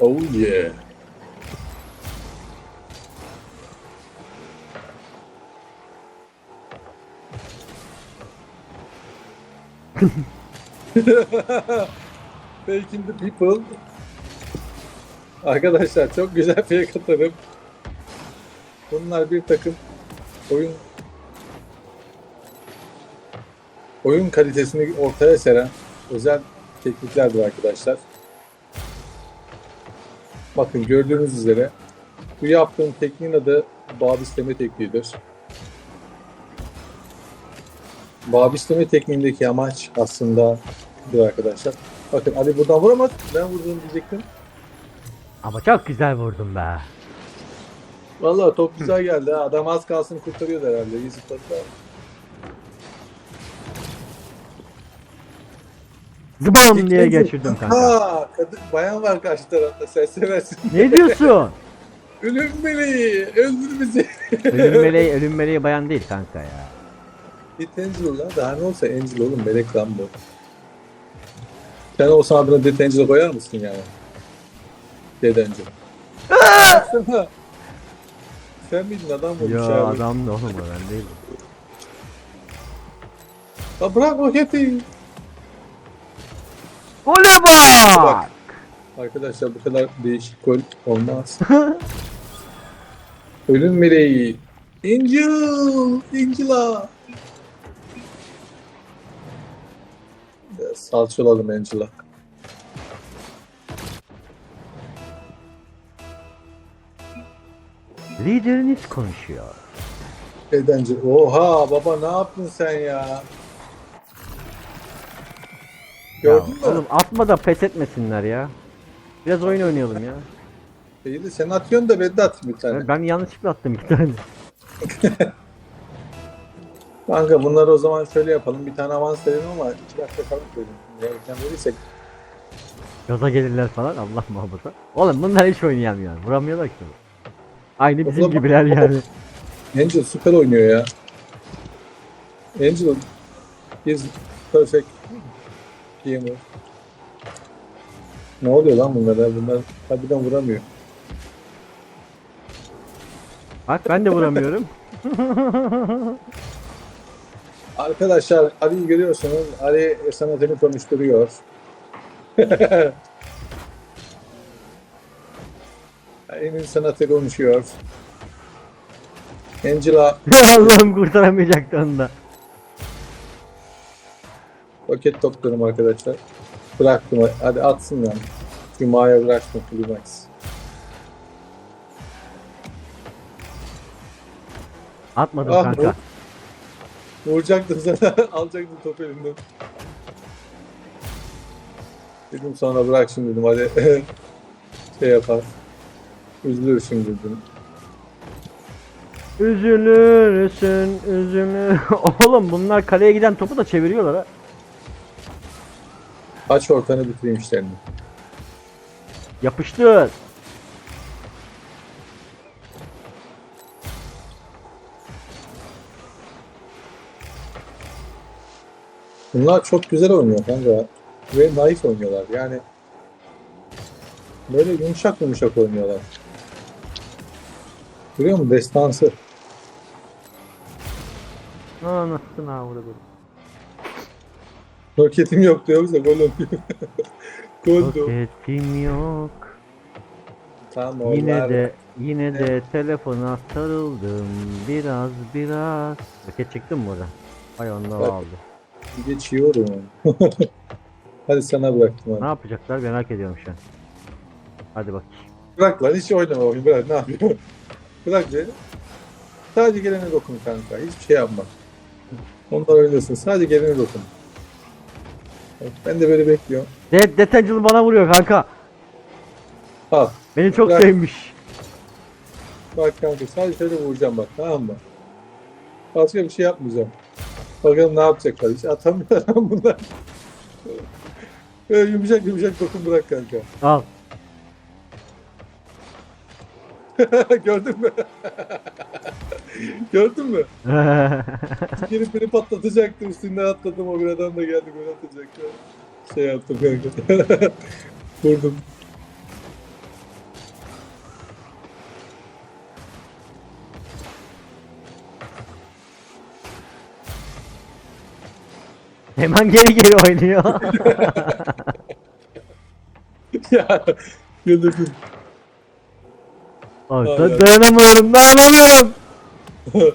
Oh yeah. Faking the people. Arkadaşlar çok güzel fake atarım. Bunlar bir takım oyun oyun kalitesini ortaya seren özel tekniklerdir arkadaşlar. Bakın gördüğünüz üzere bu yaptığım tekniğin adı bağ isteme tekniğidir. Bağ isteme tekniğindeki amaç aslında budur arkadaşlar. Bakın Ali buradan vuramaz. Ben vurdum diyecektim. Ama çok güzel vurdum be. Vallahi top güzel geldi ha. Adam az kalsın kurtarıyordu herhalde. İyi zıpladı. Zıbam diye geçirdim kanka. Ha, kadın, bayan var karşı tarafta. Sen seversin. Ne diyorsun? Ölüm meleği. Öldür bizi. ölüm meleği, ölüm meleği bayan değil kanka ya. Git Angel lan. Daha ne olsa Angel oğlum. Melek lan bu. Sen olsan adına Dead Angel'a koyar mısın yani? Dead Angel. Baksana. Sen miydin adam vurmuş Ya abi. adam da oğlum o ben değilim. Ya bırak roketi. Gole bak! Arkadaşlar bu kadar değişik gol olmaz. Ölüm meleği. Angel. Angel'a. Salçalalım Angel'a. Lideriniz konuşuyor. Angel. Oha baba ne yaptın sen ya? Gördün mü? oğlum atma da pes etmesinler ya. Biraz oyun oynayalım ya. İyi de sen atıyorsun da ben de atayım bir tane. Ben, ben yanlışlıkla attım iki tane. Kanka bunları o zaman şöyle yapalım. Bir tane avans verelim ama iki dakika kalın koydum. Yerken verirsek. Gaza gelirler falan Allah muhafaza. Oğlum bunlar hiç oynayamıyor. Vuramıyorlar ki. Aynı bizim zaman- gibiler yani. Angel süper oynuyor ya. Angel is perfect gamer. Ne oluyor lan bunlara? Bunlar harbiden vuramıyor. Bak ben de vuramıyorum. Arkadaşlar Ali'yi görüyorsunuz. Ali sanatını konuşturuyor. Ali'nin sanatı konuşuyor. Angela Allah'ım kurtaramayacaktı onu da. Roket topluyorum arkadaşlar. Bıraktım. Hadi atsın yani. Cuma'ya bıraktım Climax. Atmadım Ah, kanka. Vuracaktım sana. Alacaktım topu elimden. Dedim sonra bırak şimdi dedim hadi şey yapar. Üzülürsün dedim. Üzülürsün, üzülür. Oğlum bunlar kaleye giden topu da çeviriyorlar ha. Aç ortanı bitireyim işlerini. Yapıştır. Bunlar çok güzel oynuyor kanka. Ve naif oynuyorlar. Yani böyle yumuşak yumuşak oynuyorlar. Görüyor musun? Destansı. Anasını avradım. Roketim yok diyoruz da gol oluyor. gol. Roketim yok. Tamam Yine de yine de telefona sarıldım biraz biraz. Roket çıktı mı burada? Ay ondan Bak. aldı. Geçiyorum. Hadi sana bıraktım Ne yapacaklar merak ediyorum şu an. Hadi bak. Bırak lan hiç oynama oyun bırak ne yapıyorsun? bırak beni. Sadece gelene dokun kanka. Hiçbir şey yapma. Onlar oynasın. Sadece gelene dokun. Ben de böyle bekliyorum. Dead Death Angel bana vuruyor kanka. Al. Beni çok Bırak. sevmiş. Bak kanka sadece şöyle vuracağım bak tamam mı? Başka bir şey yapmayacağım. Bakalım ne yapacaklar. Hiç atamıyor lan bunlar. Böyle yumuşak yumuşak dokun bırak kanka. Al. Gördün mü? Gördün mü? Gelip beni patlatacaktı. Üstünden atladım. O bir adam da geldi. Böyle atacaktı. Şey yaptım kanka. Vurdum. Hemen geri geri oynuyor. ya güldürdün. Artık Aynen. dayanamıyorum dayanamıyorum.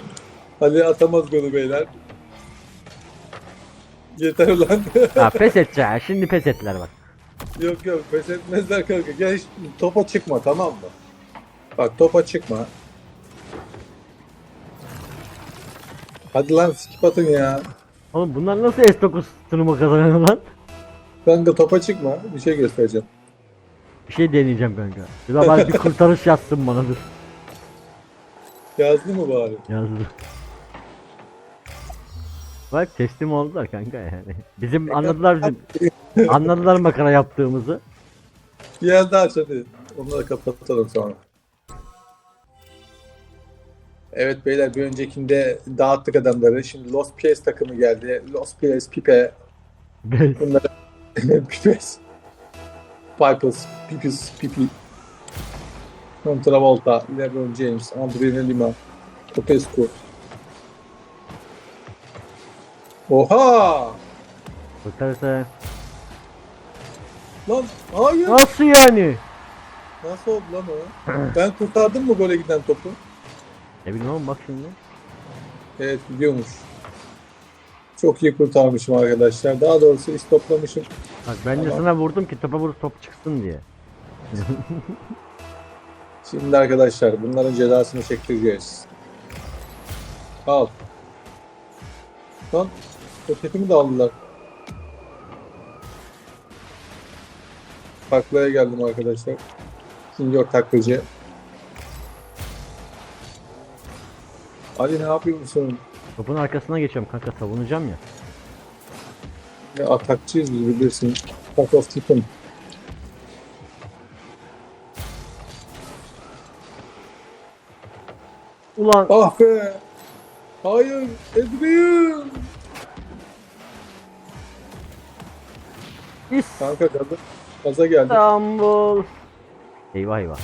Ali atamaz golü beyler. Yeter ulan. Ha pes edeceğim. Şimdi pes ettiler bak. yok yok pes etmezler kanka. Gel hiç topa çıkma tamam mı? Bak topa çıkma. Hadi lan skip atın ya. Oğlum bunlar nasıl S9 sunumu kazanıyor lan? Kanka topa çıkma. Bir şey göstereceğim. Bir şey deneyeceğim kanka. De bari bir kurtarış yazsın bana dur. Yazdı mı bari? Yazdı. Bak teslim oldular kanka yani. Bizim anladılar bizim. anladılar makara yaptığımızı. Bir yer daha aç hadi. Onları kapatalım sonra. Evet beyler bir öncekinde dağıttık adamları. Şimdi Los Pies takımı geldi. Los Pies, Pipe, bunlar Pipes, Pipes, Pipes, Pipi, John Travolta, LeBron James, Andrea Lima, Popescu. Oha! Kurtarırsa. Lan hayır. Nasıl yani? Nasıl oldu lan o? Ben kurtardım mı gole giden topu? Ne bileyim oğlum bak şimdi. Evet gidiyormuş. Çok iyi kurtarmışım arkadaşlar. Daha doğrusu istoplamışım. Bak ben de sana vurdum ki topa vur top çıksın diye. Şimdi arkadaşlar bunların cezasını çektireceğiz. Al. Lan paketimi de aldılar. Taklaya geldim arkadaşlar. Senior taklacı. Ali ne yapıyorsun? Topun arkasına geçiyorum kanka savunacağım ya. Ya atakçıyız biz bilirsin. Attack of Titan. Ulan Ah be! Hayır! Adrian! Kanka gaza, gaza geldim. İstanbul. Eyvah eyvah.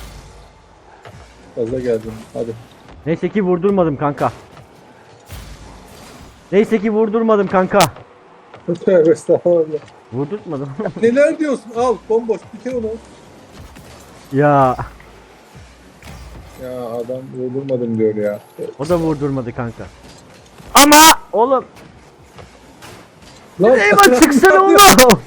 Gaza geldim. Hadi. Neyse ki vurdurmadım kanka. Neyse ki vurdurmadım kanka. Tövbe estağfurullah. Vurdurtmadım. Neler diyorsun? Al bomboş bitir onu. ya Ya adam vurdurmadım diyor ya. o da vurdurmadı kanka. Ama oğlum Lan eyvah çıksana oğlum.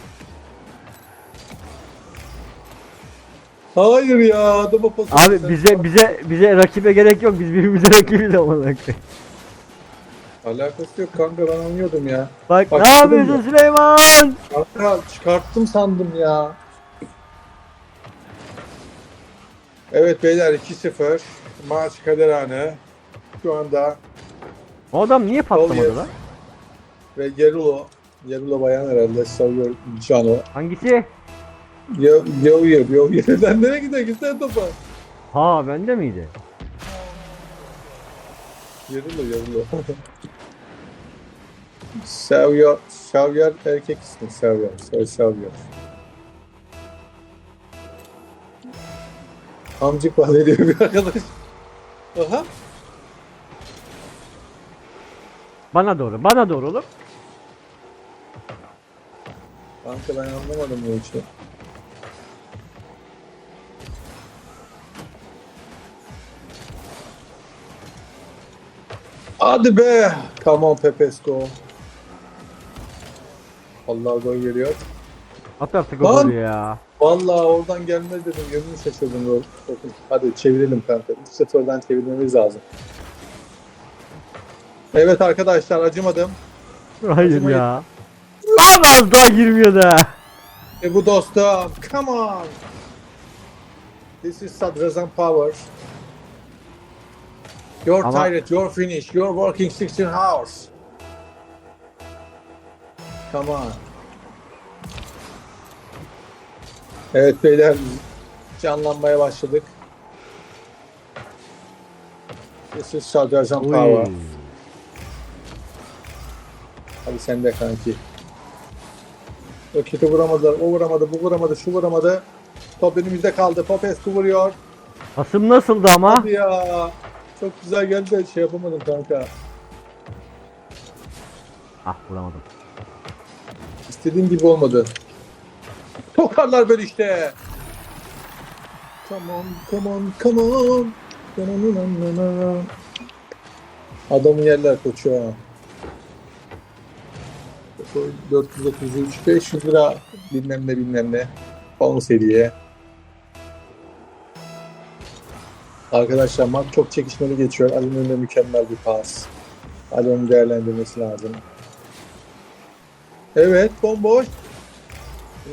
Hayır ya adama pas Abi bize bize bize rakibe gerek yok. Biz birbirimize rakibiz ama. Alakası yok kanka ben anlıyordum ya. Bak, Bak, ne yapıyorsun Süleyman? Kanka çıkarttım sandım ya. Evet beyler 2-0. Maç kader anı. Şu anda O adam niye patlamadı lan? ve Gerulo. Gerulo bayan herhalde. Savuyor Cano. Hangisi? Yo yo yo yo. Lan nereye gidiyor? Gitsene topa. Ha bende miydi? Gerulo Gerulo. Seviyor. Seviyor erkek ismi. Seviyor. Sev, seviyor. Amcık var ediyor bir arkadaş. Aha. Bana doğru, bana doğru oğlum. Kanka ben anlamadım bu işi. Hadi be. Come on Pepesco. Allah gol geliyor. At artık Lan! o golü ya. Vallahi oradan gelmez dedim. Yönünü şaşırdım gol. Bakın, Hadi çevirelim kanka. 3-0'dan çevirmemiz lazım. Evet arkadaşlar acımadım. Hayır Acımayın. ya. Lan az daha girmiyor da. E bu dostum. Come on. This is Sadrazam Power. You're Ama- tired, you're finished, you're working 16 hours. Come on. Evet beyler canlanmaya başladık. This is Sadrazam. Power. Hadi sen de kanki. Raketi vuramadılar. O vuramadı, bu vuramadı, şu vuramadı. Top önümüzde kaldı. Popescu vuruyor. Pasım nasıldı ama? Hadi ya. Çok güzel geldi şey yapamadım kanka. Ah vuramadım. İstediğim gibi olmadı. Tokarlar böyle işte. Come on, come on, come on. Adamı yerler koçu ha. 433, 500 lira bilmem ne bilmem ne. Bonus hediye. Arkadaşlar maç çok çekişmeli geçiyor. Ali'nin önünde mükemmel bir pas. Ali onu değerlendirmesi lazım. Evet bomboş.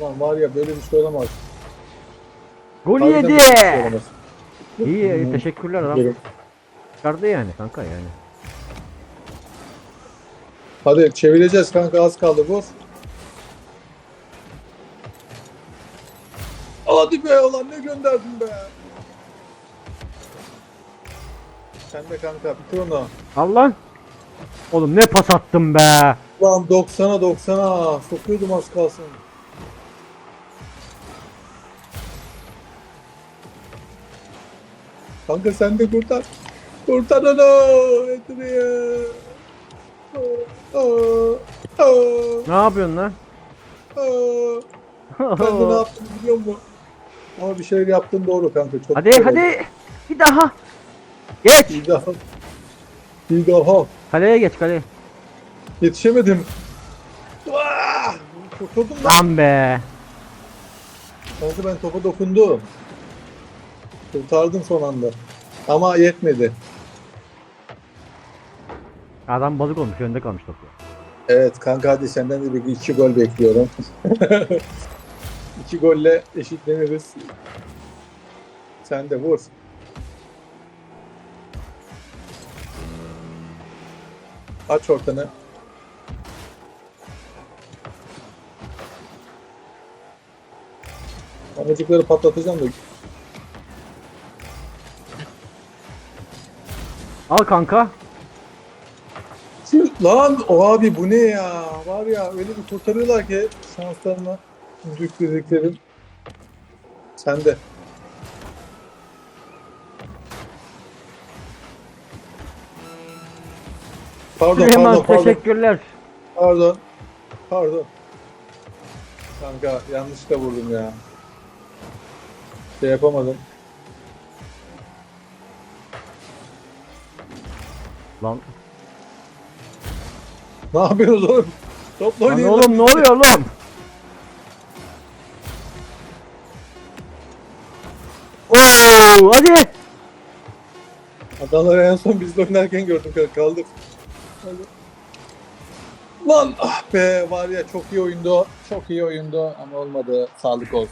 Ulan var ya böyle bir şey olamaz. Gol Harbiden yedi. böyle bir şey olamaz. İyi Hı. teşekkürler adam. Gelin. Çıkardı yani kanka yani. Hadi çevireceğiz kanka az kaldı vur. Hadi be ulan ne gönderdin be. Sen de kanka bitir onu. Al lan. Oğlum ne pas attım be. Lan 90'a 90'a sokuyordum az kalsın. Kanka sen de kurtar. Kurtar onu. Aa, Ne yapıyorsun lan? Ben de ne yaptım biliyor musun? Ama bir şeyler yaptın doğru kanka. Çok hadi güzel oldu. hadi. Bir daha. Geç. Bir daha. Bir daha. Kaleye geç kaleye. Yetişemedim. Aa! Kurtuldum lan. Lan be. Kanka ben topa dokundum. Kurtardım son anda. Ama yetmedi. Adam balık olmuş önde kalmış topu. Evet kanka hadi senden de bir iki gol bekliyorum. iki golle eşitleniriz. Sen de vur. Aç ortanı. Amacıkları patlatacağım da. Al kanka. Lan o abi bu ne ya? Var ya öyle bir kurtarıyorlar ki şanslarına düşürdüklerim. Sen de. Pardon, Süleyman pardon, pardon, teşekkürler. pardon, pardon. Kanka yanlışlıkla vurdum ya. Şey yapamadım. Lan, Ne yapıyorsunuz oğlum? Topla lan oynayın. oğlum ne oluyor oğlum? Oo, hadi. Adamları en son bizle oynarken gördüm kaldık. Hadi. Lan ah be var ya çok iyi oyundu. Çok iyi oyundu ama olmadı. Sağlık olsun.